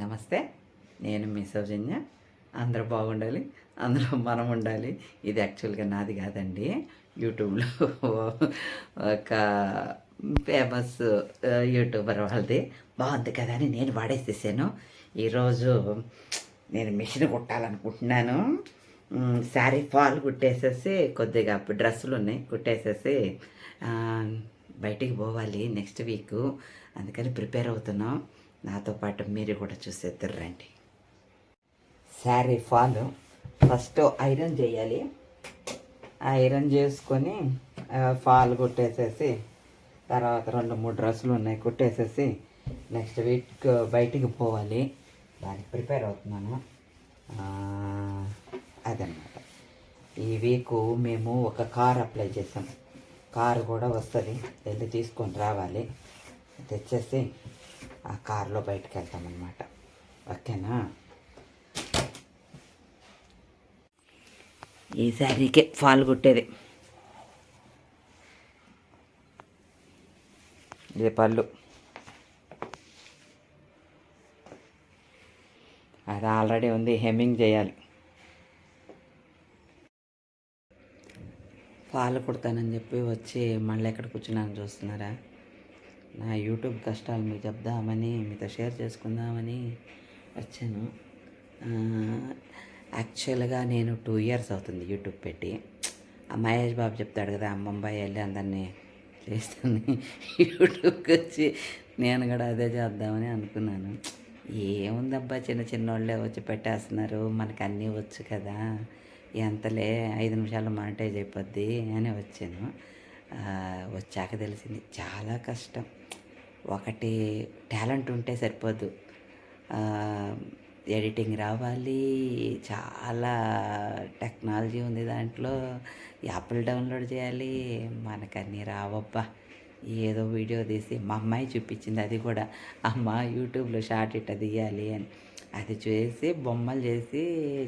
నమస్తే నేను మీ సౌజన్య. అందరూ బాగుండాలి అందరూ మనం ఉండాలి ఇది యాక్చువల్గా నాది కాదండి. యూట్యూబ్లో ఒక ఫేమస్ యూట్యూబర్ వాళ్ళది. బాగుంది కదా అని నేను వాడేసేసాను. ఈరోజు నేను మిషన్ కుట్టాలనుకుంటున్నాను. శారీ ఫాల్ కుట్టేసేసి కొద్దిగా డ్రెస్సులు ఉన్నాయి కుట్టేసేసి బయటికి పోవాలి నెక్స్ట్ వీక్. అందుకని ప్రిపేర్ అవుతున్నాం. నాతో పాటు మీరు కూడా చూసేద్దరు రండి శారీ ఫాల్ ఫస్ట్ ఐరన్ చేయాలి. ఐరన్ చేసుకొని ఫాల్ కుట్టేసేసి తర్వాత రెండు మూడు డ్రెస్సులు ఉన్నాయి కుట్టేసేసి నెక్స్ట్ వీక్ బయటికి పోవాలి. దానికి ప్రిపేర్ అవుతున్నాను. ఆ, అదనమాట ఈ వీక్ మేము ఒక కార్ అప్లై చేసాం. కారు కూడా వస్తుంది. వెళ్ళి తీసుకొని రావాలి. తెచ్చేసి ఆ కార్లో బయటకు వెళ్తామన్నమాట ఓకేనా? ఈ శారీకే ఫాల్ కుట్టేది. ఇది పళ్ళు. అది ఆల్రెడీ ఉంది హెమ్మింగ్ చేయాలి. పాలు కుడతానని చెప్పి వచ్చి మళ్ళీ ఎక్కడ కూర్చున్నాను చూస్తున్నారా? నా యూట్యూబ్ కష్టాలు మీకు చెప్దామని మీతో షేర్ చేసుకుందామని వచ్చాను. యాక్చువల్గా నేను టూ ఇయర్స్ అవుతుంది యూట్యూబ్ పెట్టి. ఆ మహేష్ బాబు చెప్తాడు కదా ముంబై వెళ్ళి అందరినీ చేస్తుంది. యూట్యూబ్కి వచ్చి నేను కూడా అదే చేద్దామని అనుకున్నాను. ఏముందబ్బా చిన్న చిన్న వాళ్ళే వచ్చి పెట్టేస్తున్నారు మనకు అన్నీ వచ్చు కదా ఎంతలే ఐదు నిమిషాలు మానిటైజ్ అయిపోద్ది అని వచ్చాను. వచ్చాక తెలిసింది చాలా కష్టం. ఒకటి టాలెంట్ ఉంటే సరిపోదు. ఎడిటింగ్ రావాలి చాలా టెక్నాలజీ ఉంది దాంట్లో. యాప్లు డౌన్లోడ్ చేయాలి మనకన్నీ రావబ్బా. ఏదో వీడియో తీసి మా అమ్మాయి చూపించింది అది కూడా. అమ్మ యూట్యూబ్లో షార్ట్ ఇట్ట తీయాలి అని. అది చేసి బొమ్మలు చేసి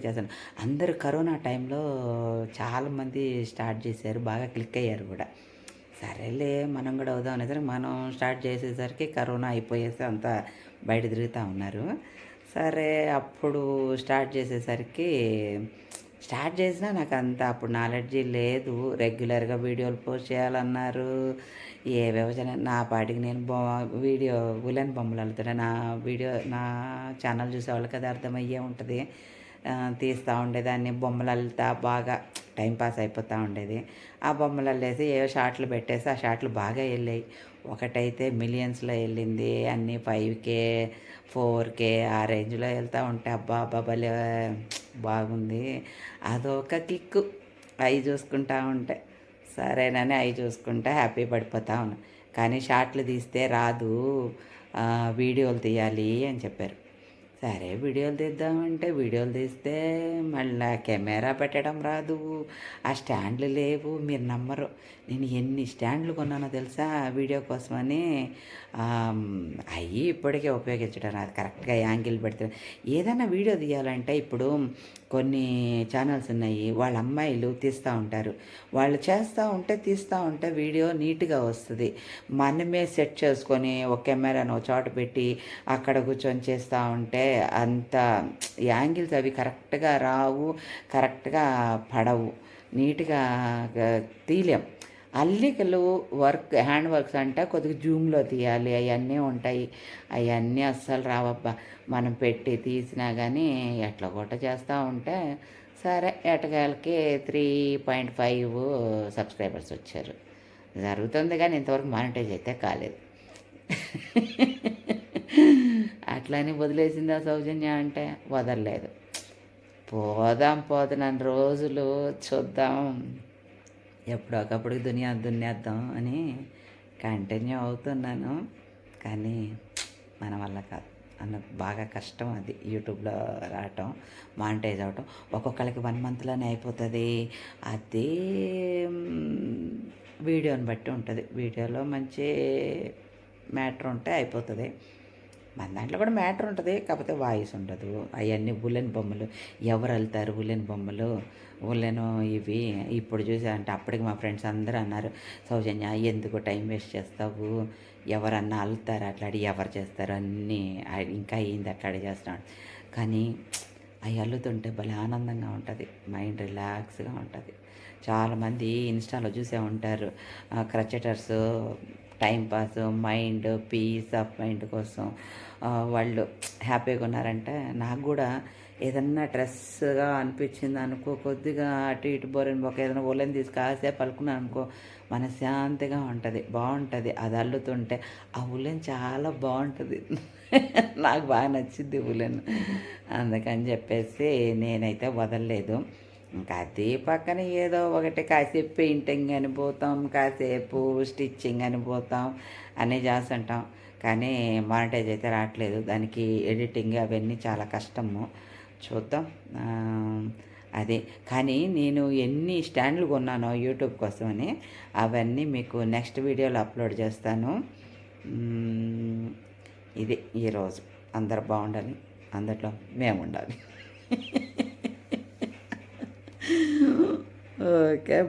చేశాను. అందరూ కరోనా టైంలో చాలామంది స్టార్ట్ చేశారు బాగా క్లిక్ అయ్యారు కూడా. సరేలే మనం కూడా అవుదాం అనేసరికి మనం స్టార్ట్ చేసేసరికి కరోనా అయిపోయేసి అంతా బయట తిరుగుతూ ఉన్నారు. సరే అప్పుడు స్టార్ట్ చేసేసరికి స్టార్ట్ చేసినా నాకు అంత అప్పుడు నాలెడ్జీ లేదు. రెగ్యులర్గా వీడియోలు పోస్ట్ చేయాలన్నారు. ఏ విభజన నా పాటికి నేను బొ వీడియో ఉలెన్ బొమ్మలు వెళ్తున్నా నా వీడియో నా ఛానల్ చూసేవాళ్ళకి అది అర్థమయ్యే ఉంటుంది. తీస్తూ ఉండేదాన్ని బొమ్మలు అల్లుతా బాగా టైంపాస్ అయిపోతూ ఉండేది. ఆ బొమ్మలు అల్లేసి ఏవో షార్ట్లు పెట్టేసి ఆ షార్ట్లు బాగా వెళ్ళాయి ఒకటైతే మిలియన్స్లో వెళ్ళింది అన్నీ ఫైవ్ కే ఫోర్ కే ఆ రేంజ్లో వెళ్తూ ఉంటే అబ్బా అబ్బా భలే బాగుంది. అదొక కిక్కు అవి చూసుకుంటా ఉంటే. సరేనని అవి చూసుకుంటా హ్యాపీ పడిపోతా ఉన్నా. కానీ షార్ట్లు తీస్తే రాదు. వీడియోలు తీయాలి అని చెప్పారు. సరే వీడియోలు తీద్దామంటే వీడియోలు తీస్తే మళ్ళీ కెమెరా పెట్టడం రాదు. ఆ స్టాండ్లు లేవు. మీరు నమ్మరు. నేను ఎన్ని స్టాండ్లు కొన్నానో తెలుసా వీడియో కోసమని? అవి ఇప్పటికే ఉపయోగించడం అది కరెక్ట్గా యాంగిల్ పెడితే. ఏదైనా వీడియో తీయాలంటే ఇప్పుడు కొన్ని ఛానల్స్ ఉన్నాయి. వాళ్ళ అమ్మాయిలు తీస్తూ ఉంటారు. వాళ్ళు చేస్తూ ఉంటే తీస్తూ ఉంటే వీడియో నీట్గా వస్తుంది. మనమే సెట్ చేసుకొని ఒక కెమెరాను చోట పెట్టి అక్కడ కూర్చొని చేస్తూ ఉంటే అంత యాంగిల్స్ అవి కరెక్ట్గా రావు కరెక్ట్గా పడవు. నీట్గా గ- తీయలేం అల్లికలు వర్క్ హ్యాండ్ వర్క్స్ అంటే కొద్దిగా జూమ్లో తీయాలి. అవన్నీ ఉంటాయి. అవన్నీ అస్సలు రావబ్బా. మనం పెట్టి తీసినా కానీ ఎట్లా కొట్ట చేస్తూ ఉంటే సరే. ఎటగాలకి త్రీ పాయింట్ ఫైవ్ సబ్స్క్రైబర్స్ వచ్చారు. జరుగుతుంది కానీ ఇంతవరకు మానిటైజ్ అయితే కాలేదు. అట్లని వదిలేసిందా సౌజన్య అంటే వదలలేదు. పోదాం పోతున్నాను రోజులు చూద్దాం. ఎప్పుడొకప్పుడు దునియా దున్నేద్దాం అని కంటిన్యూ అవుతున్నాను. కానీ మన వల్ల కాదు. అన్న బాగా కష్టం అది. యూట్యూబ్లో రావటం మానిటైజ్ అవటం ఒక్కొక్కరికి వన్ మంత్లోనే అయిపోతుంది. అది వీడియోని బట్టి ఉంటుంది. వీడియోలో మంచి మ్యాటర్ ఉంటే అయిపోతుంది. మన దాంట్లో కూడా మ్యాటర్ ఉంటుంది. కాకపోతే వాయిస్ ఉండదు. అవన్నీ ఉలెన్ బొమ్మలు. ఎవరు వెళ్తారు ఉలెన్ బొమ్మలు? ఉలెను ఇవి. ఇప్పుడు చూసా అంటే అప్పటికి మా ఫ్రెండ్స్ అందరూ అన్నారు సౌజన్య ఎందుకు టైం వేస్ట్ చేస్తావు? ఎవరన్నా అల్లుతారు అట్లాడి ఎవరు చేస్తారు? అన్నీ ఇంకా అయ్యింది అట్లాడి చేస్తున్నాడు. కానీ అవి అల్లుతుంటే భలే ఆనందంగా ఉంటుంది. మైండ్ రిలాక్స్గా ఉంటుంది. చాలామంది ఇన్స్టాలో చూసే ఉంటారు. Crocheters timepass mind peace of mind కోసం వాళ్ళు హ్యాపీగా ఉన్నారంటే నాకు కూడా ఏదన్నా స్ట్రెస్గా అనిపించింది అనుకో కొద్దిగా అటు ఇటు బోరని ఒక ఏదైనా ఒళ్ళని తీసి కాసేపు పలుకున్నాను అనుకో మనశ్శాంతిగా ఉంటుంది బాగుంటుంది. అది అల్లుతుంటే ఆ ఉలెన్ చాలా బాగుంటుంది. నాకు బాగా నచ్చింది ఉలెన్ అందుకని చెప్పేసి నేనైతే వదలలేదు. ఇంకా అది పక్కన ఏదో ఒకటి కాసేపు పెయింటింగ్ అని పోతాం కాసేపు స్టిచ్చింగ్ అని పోతాం అన్నీ చేస్తుంటాం. కానీ మానిటైజ్ అయితే రావట్లేదు. దానికి ఎడిటింగ్ అవన్నీ చాలా కష్టము. చూద్దాం. అదే. కానీ నేను ఎన్ని స్టాండ్లు కొన్నానో యూట్యూబ్ కోసమని అవన్నీ మీకు నెక్స్ట్ వీడియోలో అప్లోడ్ చేస్తాను. ఇది ఈరోజు అందరు బాగుండాలి. అందరిలో మేము ఉండాలి Ờ, cái